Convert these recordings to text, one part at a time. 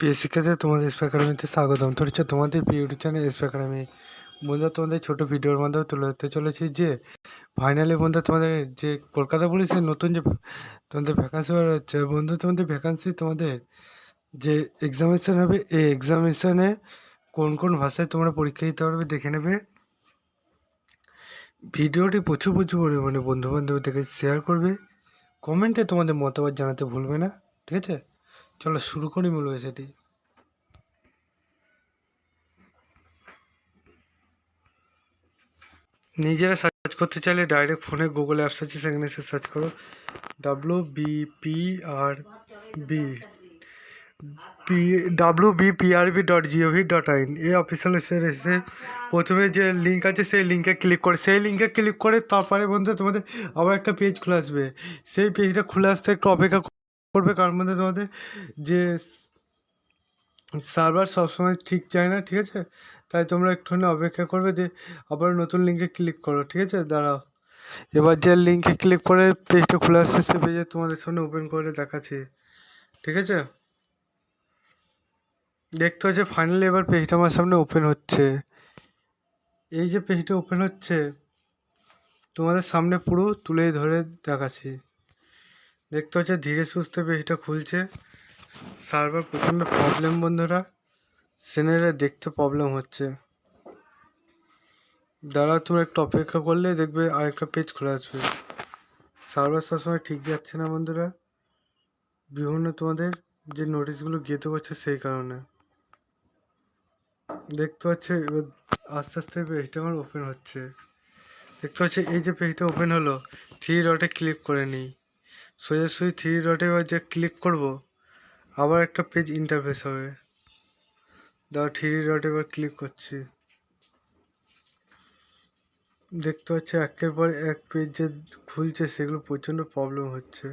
প্রিয় তোমাদের এসপি একাডেমিতে স্বাগতম। তো হচ্ছে তোমাদের প্রিয় ইউটিউব চ্যানেল এসপি একাডেমি বন্ধুরা তোমাদের ছোটো ভিডিওর মাধ্যমে তুলে ধরতে চলেছি যে ফাইনালি বন্ধু, তোমাদের যে কলকাতা পুলিশের নতুন যে তোমাদের ভ্যাকান্সি বার হচ্ছে, বন্ধু, তোমাদের ভ্যাকান্সি তোমাদের যে এক্সামিনেশান হবে, এই এক্সামিনেশানে কোন কোন ভাষায় তোমরা পরীক্ষা দিতে পারবে দেখে নেবে। ভিডিওটি প্রচুর প্রচুর পরিমাণে বন্ধু বান্ধবদেরকে শেয়ার করবে। কমেন্টে তোমাদের মতামত জানাতে ভুলবে না, ঠিক আছে? চলো শুরু করি মূল সেটি নিজেরা সার্চ করতে চাইলে ডাইরেক্ট ফোনে গুগল অ্যাপস আছে, সেখানে এসে সার্চ করো W BP R B P W BPRB dot GOV dot in এই অফিসিয়াল এসে প্রথমে যে লিঙ্ক আছে, সেই লিঙ্কে ক্লিক করে, সেই লিঙ্কে ক্লিক করে তারপরে বন্ধু তোমাদের আবার একটা পেজ খুলে আসবে। সেই পেজটা খুলে আসতে একটু অপেক্ষা করবে। কারণ মধ্যে তোমাদের যে সার্ভার সবসময় ঠিক চায় না, ঠিক আছে? তাই তোমরা একটুখানি অপেক্ষা করবে যে আবার নতুন লিঙ্কে ক্লিক করো, ঠিক আছে? দাঁড়াও। এবার যে লিঙ্কে ক্লিক করে পেজটা খুলে আসছে সে পেজে তোমাদের সামনে ওপেন করে দেখাচ্ছি। ঠিক আছে? দেখতে হচ্ছে ফাইনালি এবার পেজটা আমার সামনে ওপেন হচ্ছে। এই যে পেজটা ওপেন হচ্ছে, তোমাদের সামনে পুরো তুলে ধরে দেখাচ্ছি। দেখতে হচ্ছে ধীরে সুস্থে পেজটা খুলছে। সার্ভার প্রচণ্ড প্রবলেম বন্ধুরা। সেনেরা দেখতে প্রবলেম হচ্ছে। দাঁড়া তোমরা একটু অপেক্ষা করলে দেখবে আরেকটা পেজ খুলে আসবে সার্ভার সবসময় ঠিক যাচ্ছে না বন্ধুরা। বিভিন্ন তোমাদের যে নোটিশগুলো গেতে করছে সেই কারণে। দেখতে পাচ্ছে, এবার আস্তে আস্তে পেজটা আমার ওপেন হচ্ছে। দেখতে পাচ্ছি, এই যে পেজটা ওপেন হলো, থ্রি ডটে ক্লিক করে নিই। সোজাসুজি থ্রি ডটে এবার যে ক্লিক করব, আবার একটা পেজ ইন্টারফেস হবে। দাও থ্রি ডট এবার ক্লিক করছি। দেখতে পাচ্ছি একের পর এক পেজ যে খুলছে, সেগুলো প্রচণ্ড প্রবলেম হচ্ছে।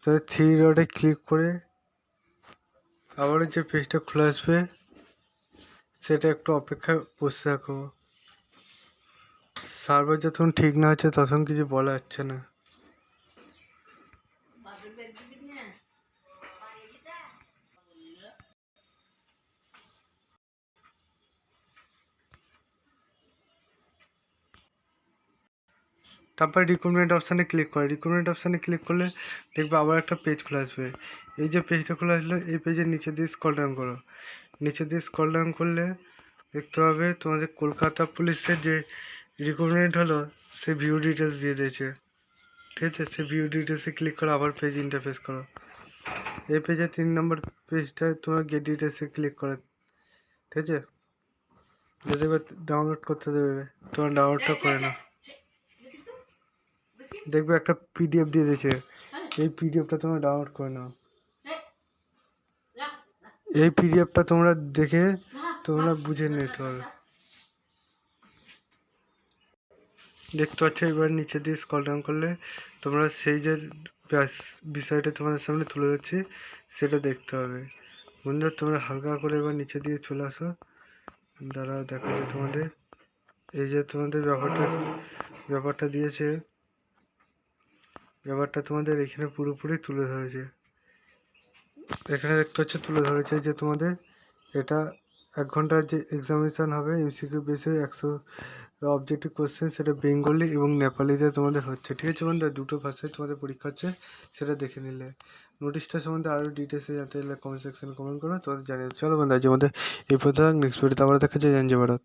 তাহলে থ্রি ডটে ক্লিক করে আবারও যে পেজটা খুলে আসবে, সেটা একটু অপেক্ষা বসে রাখো সার্ভার যতক্ষণ ঠিক না হচ্ছে তখন কিছু বলা যাচ্ছে না। তারপরে রিক্রুটমেন্ট অপশানে ক্লিক করে। রিক্রুটমেন্ট অপশানে ক্লিক করলে দেখবে আবার একটা পেজ খোলা আসবে। এই যে পেজটা খোলা আসলো, এই পেজের নিচে দিয়ে স্কল ডাউন করো। নিচে দিয়ে স্কল ডাউন করলে দেখতে পাবে তোমাদের কলকাতা পুলিশের যে রিক্রুটমেন্ট হলো, সে ভিউ ডিটেলস দিয়ে দিয়েছে। ঠিক আছে, সে ভিউ ডিটেলসে ক্লিক করো, আবার পেজ ইন্টারফেস করো। এই পেজে তিন নম্বর পেজটা তোমার গেট ডিটেলসে ক্লিক করে। ঠিক আছে? যদি ডাউনলোড করতে দেবে, তোমার ডাউনলোডটা করে নাও। দেখবে একটা পিডিএফ দিয়ে দিয়েছে। এই পিডিএফটা তোমরা ডাউনলোড করে নাও। এই পিডিএফটা তোমরা দেখে তোমরা বুঝে নিতে হবে দেখতে পাচ্ছ, এবার নিচে দিয়ে স্কল ডাউন করলে তোমরা সেই যে বিষয়টা তোমাদের সামনে তুলে ধরছি, সেটা দেখতে হবে। বন্ধুরা, তোমরা হালকা করে এবার নিচে দিয়ে চলে আসো। দ্বারা দেখা যায় তোমাদের। এই যে তোমাদের ব্যাপারটা ব্যাপারটা দিয়েছে, ব্যাপারটা তোমাদের এখানে পুরোপুরি তুলে ধরেছে। এখানে দেখতে হচ্ছে তুলে ধরেছে যে তোমাদের এটা এক ঘণ্টার যে এক্সামিনেশান হবে এমসিকিউ বেসে একশো অবজেক্টিভ কোশ্চেন সেটা বেঙ্গলি এবং নেপালিতে তোমাদের হচ্ছে। ঠিক আছে বন্ধু দুটো ভাষায় তোমাদের পরীক্ষা হচ্ছে, সেটা দেখে নিলে। নোটিশটা সম্বন্ধে আরও ডিটেলসে জানতে গেলে কমেন্ট সেকশনে কমেন্ট করো, তোমাদের জানিয়ে চলো বন্ধু আজ আমাদের এই প্রধান নেক্সট ভিডিওতে আবার দেখা যায় জানছে ভারত।